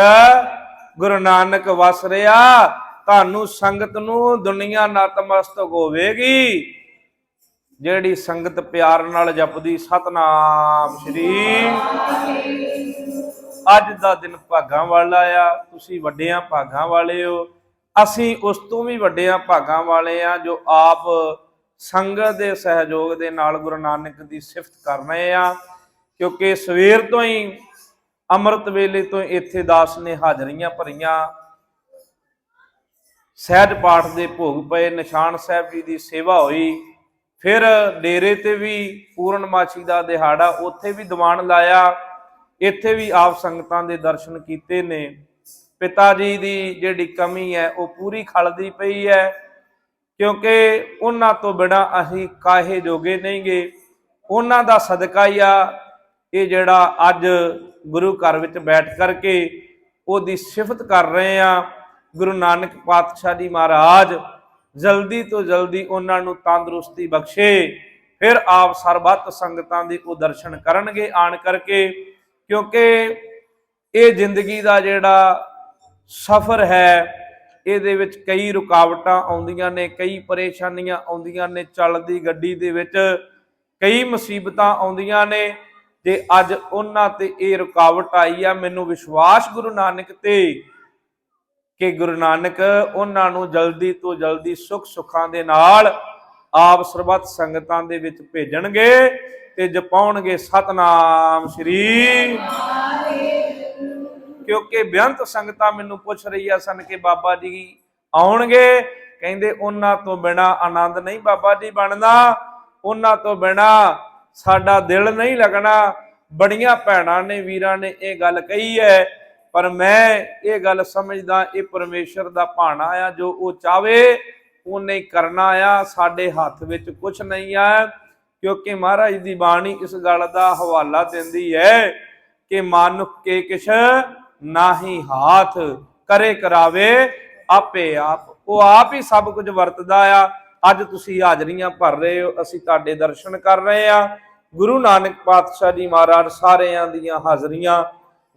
ਗੁਰੂ ਨਾਨਕ ਵਸ ਰਿਹਾ, ਤੁਹਾਨੂੰ ਸੰਗਤ ਨੂੰ ਦੁਨੀਆ ਨਤਮਸਤਕ ਹੋਵੇਗੀ। ਜਿਹੜੀ ਸੰਗਤ ਪਿਆਰ ਨਾਲ ਜਪਦੀ, ਸਤਨਾਮ ਸ਼੍ਰੀ। ਅੱਜ ਦਾ ਦਿਨ ਭਾਗਾਂ ਵਾਲਾ ਆ, ਤੁਸੀਂ ਵੱਡਿਆਂ ਭਾਗਾਂ ਵਾਲੇ ਹੋ। ਅਸੀਂ ਉਸ ਤੋਂ ਵੀ ਵੱਡਿਆਂ ਭਾਗਾਂ ਵਾਲੇ ਆ, ਜੋ ਆਪ ਸੰਗਤ ਦੇ ਸਹਿਯੋਗ ਦੇ ਨਾਲ ਗੁਰੂ ਨਾਨਕ ਦੀ ਸਿਫਤ ਕਰ ਰਹੇ ਆ। ਕਿਉਂਕਿ ਸਵੇਰ ਤੋਂ ਹੀ ਅੰਮ੍ਰਿਤ ਵੇਲੇ ਤੋਂ ਇੱਥੇ ਦਾਸ ਨੇ ਹਾਜ਼ਰੀਆਂ ਭਰੀਆਂ। ਸਹਿਜ ਪਾਠ ਦੇ ਭੋਗ ਪਏ, ਨਿਸ਼ਾਨ ਸਾਹਿਬ ਜੀ ਦੀ ਸੇਵਾ ਹੋਈ। ਫਿਰ ਡੇਰੇ ਤੇ ਵੀ ਪੂਰਨਮਾਸ਼ੀ ਦਾ ਦਿਹਾੜਾ ਉੱਥੇ ਵੀ ਦੀਵਾਨ ਲਾਇਆ। ਇੱਥੇ ਵੀ ਆਪ ਸੰਗਤਾਂ ਦੇ ਦਰਸ਼ਨ ਕੀਤੇ ਨੇ। ਪਿਤਾ ਜੀ ਦੀ ਜਿਹੜੀ ਕਮੀ ਹੈ, ਉਹ ਪੂਰੀ ਖਲਦੀ ਪਈ ਹੈ, ਕਿਉਂਕਿ ਉਹਨਾਂ ਤੋਂ ਬਿਨਾ ਅਸੀਂ ਕਾਹੇ ਜੋਗੇ ਨਹੀਂਗੇ। ਉਹਨਾਂ ਦਾ ਸਦਕਾ ਹੀ ਆ ਇਹ ਜਿਹੜਾ ਅੱਜ ਗੁਰੂ ਘਰ ਵਿੱਚ ਬੈਠ ਕਰਕੇ ਉਹਦੀ ਸਿਫਤ ਕਰ ਰਹੇ ਆ ਗੁਰੂ ਨਾਨਕ ਪਾਤਸ਼ਾਹ ਜੀ ਮਹਾਰਾਜ, ਜਲਦੀ ਤੋਂ ਜਲਦੀ ਉਹਨਾਂ ਨੂੰ ਤੰਦਰੁਸਤੀ ਬਖਸ਼ੇ, ਫਿਰ ਆਪ ਸਰਬੱਤ ਸੰਗਤਾਂ ਦੇ ਉਹ ਦਰਸ਼ਨ ਕਰਨਗੇ ਆਣ ਕਰਕੇ, ਕਿਉਂਕਿ ਇਹ ਜ਼ਿੰਦਗੀ ਦਾ ਜਿਹੜਾ ਸਫ਼ਰ ਹੈ, ਇਹਦੇ ਵਿੱਚ ਕਈ ਰੁਕਾਵਟਾਂ ਆਉਂਦੀਆਂ ਨੇ, ਕਈ ਪਰੇਸ਼ਾਨੀਆਂ ਆਉਂਦੀਆਂ ਨੇ, ਚੱਲਦੀ ਗੱਡੀ ਦੇ ਵਿੱਚ ਕਈ ਮੁਸੀਬਤਾਂ ਆਉਂਦੀਆਂ ਨੇ ਜੇ ਅੱਜ ਉਹਨਾਂ ਤੇ ਇਹ ਰੁਕਾਵਟ ਆਈ ਆ ਮੈਨੂੰ ਵਿਸ਼ਵਾਸ ਗੁਰੂ ਨਾਨਕ ਤੇ ਕਿ ਗੁਰੂ ਨਾਨਕ ਉਹਨਾਂ ਨੂੰ ਜਲਦੀ ਤੋਂ ਜਲਦੀ ਸੁੱਖ ਸੁੱਖਾਂ ਦੇ ਨਾਲ ਆਪ ਸਰਬੱਤ ਸੰਗਤਾਂ ਦੇ ਵਿੱਚ ਭੇਜਣਗੇ ਤੇ ਜਪਾਉਣਗੇ ਸਤਨਾਮ ਸ੍ਰੀ ਕਿਉਂਕਿ ਬੇਅੰਤ ਸੰਗਤਾਂ ਮੈਨੂੰ ਪੁੱਛ ਰਹੀਆਂ ਸਨ ਕਿ ਬਾਬਾ ਜੀ ਆਉਣਗੇ। ਕਹਿੰਦੇ ਉਹਨਾਂ ਤੋਂ ਬਿਨਾ ਆਨੰਦ ਨਹੀਂ ਬਾਬਾ ਜੀ ਬਣਦਾ ਉਹਨਾਂ ਤੋਂ ਬਿਨਾ ਸਾਡਾ ਦਿਲ ਨਹੀਂ ਲੱਗਣਾ। ਬੜੀਆਂ ਭੈਣਾਂ ਨੇ, ਵੀਰਾਂ ਨੇ ਇਹ ਗੱਲ ਕਹੀ ਹੈ। ਪਰ ਮੈਂ ਇਹ ਗੱਲ ਸਮਝਦਾ, ਇਹ ਪਰਮੇਸ਼ਰ ਦਾ ਭਾਣਾ ਆ। ਜੋ ਉਹ ਚਾਵੇ ਉਹਨੇ ਕਰਨਾ ਆ। ਸਾਡੇ ਹੱਥ ਵਿੱਚ ਕੁਝ ਨਹੀਂ ਆ। ਕਿਉਂਕਿ ਮਹਾਰਾਜ ਦੀ ਬਾਣੀ ਇਸ ਗੱਲ ਦਾ ਹਵਾਲਾ ਦਿੰਦੀ ਹੈ ਕਿ ਮਾਨੁਖ ਕੇ ਕਿਛ ਨਾਹੀ ਹਾਥ ਕਰੇ ਕਰਾਵੇ, ਆਪੇ ਆਪ, ਉਹ ਆਪ ਹੀ ਸਭ ਕੁਝ ਵਰਤਦਾ ਆ। ਅੱਜ ਤੁਸੀਂ ਹਾਜ਼ਰੀਆਂ ਭਰ ਰਹੇ ਹੋ, ਅਸੀਂ ਤੁਹਾਡੇ ਦਰਸ਼ਨ ਕਰ ਰਹੇ ਆ। ਗੁਰੂ ਨਾਨਕ ਪਾਤਸ਼ਾਹ ਜੀ ਮਹਾਰਾਜ ਸਾਰਿਆਂ ਦੀਆਂ ਹਾਜ਼ਰੀਆਂ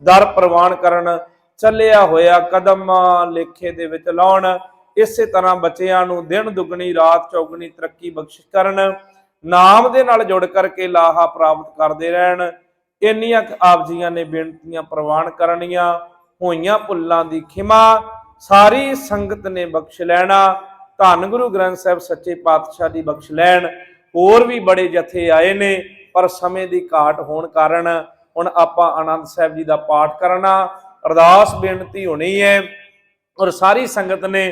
ਦਰ ਪ੍ਰਵਾਨ ਕਰਨ ਚੱਲਿਆ ਹੋਇਆ ਕਦਮ ਲੇਖੇ ਦੇ ਵਿੱਚ ਲਾਉਣ, ਇਸੇ ਤਰ੍ਹਾਂ ਬੱਚਿਆਂ ਨੂੰ ਦਿਨ ਦੁੱਗਣੀ, ਰਾਤ ਚੌਗਣੀ ਤਰੱਕੀ ਬਖਸ਼ਿਸ਼ ਕਰਨ, ਨਾਮ ਦੇ ਨਾਲ ਜੁੜ ਕਰਕੇ ਲਾਹਾ ਪ੍ਰਾਪਤ ਕਰਦੇ ਰਹਿਣ, ਇੰਨੀਆਂ ਆਪ ਜੀਆਂ ਨੇ ਬੇਨਤੀਆਂ ਪ੍ਰਵਾਨ ਕਰਨੀਆਂ, ਹੋਈਆਂ ਭੁੱਲਾਂ ਦੀ ਖਿਮਾ, ਸਾਰੀ ਸੰਗਤ ਨੇ ਬਖਸ਼ ਲੈਣਾ, ਧੰਨ ਗੁਰੂ ਗ੍ਰੰਥ ਸਾਹਿਬ ਸੱਚੇ ਪਾਤਸ਼ਾਹ ਦੀ ਬਖਸ਼ ਲੈਣ, ਹੋਰ ਵੀ ਬੜੇ ਜਥੇ ਆਏ ਨੇ ਪਰ ਸਮੇਂ ਦੀ ਘਾਟ ਹੋਣ ਕਾਰਨ ਹੁਣ ਆਪਾਂ ਆਨੰਦ ਸਾਹਿਬ ਜੀ ਦਾ ਪਾਠ ਕਰਨਾ। ਅਰਦਾਸ ਬੇਨਤੀ ਹੋਣੀ ਹੈ ਔਰ ਸਾਰੀ ਸੰਗਤ ਨੇ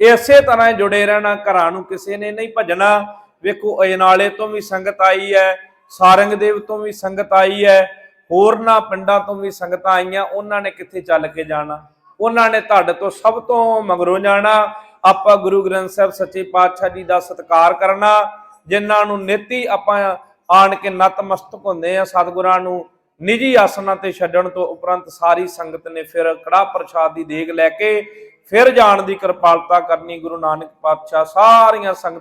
ਇਸੇ ਤਰ੍ਹਾਂ ਜੁੜੇ ਰਹਿਣਾ, ਘਰਾਂ ਨੂੰ ਕਿਸੇ ਨੇ ਨਹੀਂ ਭਜਣਾ। ਵੇਖੋ, ਅਜਨਾਲੇ ਤੋਂ ਵੀ ਸੰਗਤ ਆਈ ਹੈ ਸਾਰੰਗ ਦੇਵ ਤੋਂ ਵੀ ਸੰਗਤ ਆਈ ਹੈ, ਹੋਰਨਾਂ ਪਿੰਡਾਂ ਤੋਂ ਵੀ ਸੰਗਤਾਂ ਆਈਆਂ, ਉਹਨਾਂ ਨੇ ਕਿੱਥੇ ਚੱਲ ਕੇ ਜਾਣਾ? ਉਹਨਾਂ ਨੇ ਤੁਹਾਡੇ ਤੋਂ ਸਭ ਤੋਂ ਮਗਰੋਂ ਜਾਣਾ। ਆਪਾਂ ਗੁਰੂ ਗ੍ਰੰਥ ਸਾਹਿਬ ਸੱਚੇ ਪਾਤਸ਼ਾਹ ਜੀ ਦਾ ਸਤਿਕਾਰ ਕਰਨਾ, ਜਿਨ੍ਹਾਂ ਨੂੰ ਨਿਤੀ ਆਪਾਂ ਆਣ ਕੇ ਨਤਮਸਤਕ ਹੁੰਦੇ ਆ ਸਤਿਗੁਰਾਂ ਨੂੰ, ਨਿੱਜੀ ਆਸਨਾਂ ਤੇ ਛੱਡਣ ਤੋਂ ਉਪਰੰਤ ਸਾਰੀ ਸੰਗਤ ਨੇ ਫਿਰ ਕੜਾ ਪ੍ਰਸ਼ਾਦ ਦੀ ਦੇਗ ਲੈ ਕੇ ਫਿਰ ਜਾਣ ਦੀ ਕਿਰਪਾਲਤਾ ਕਰਨੀ ਗੁਰੂ ਨਾਨਕ ਪਾਤਸ਼ਾਹ, ਸਾਰੀਆਂ ਸੰਗਤ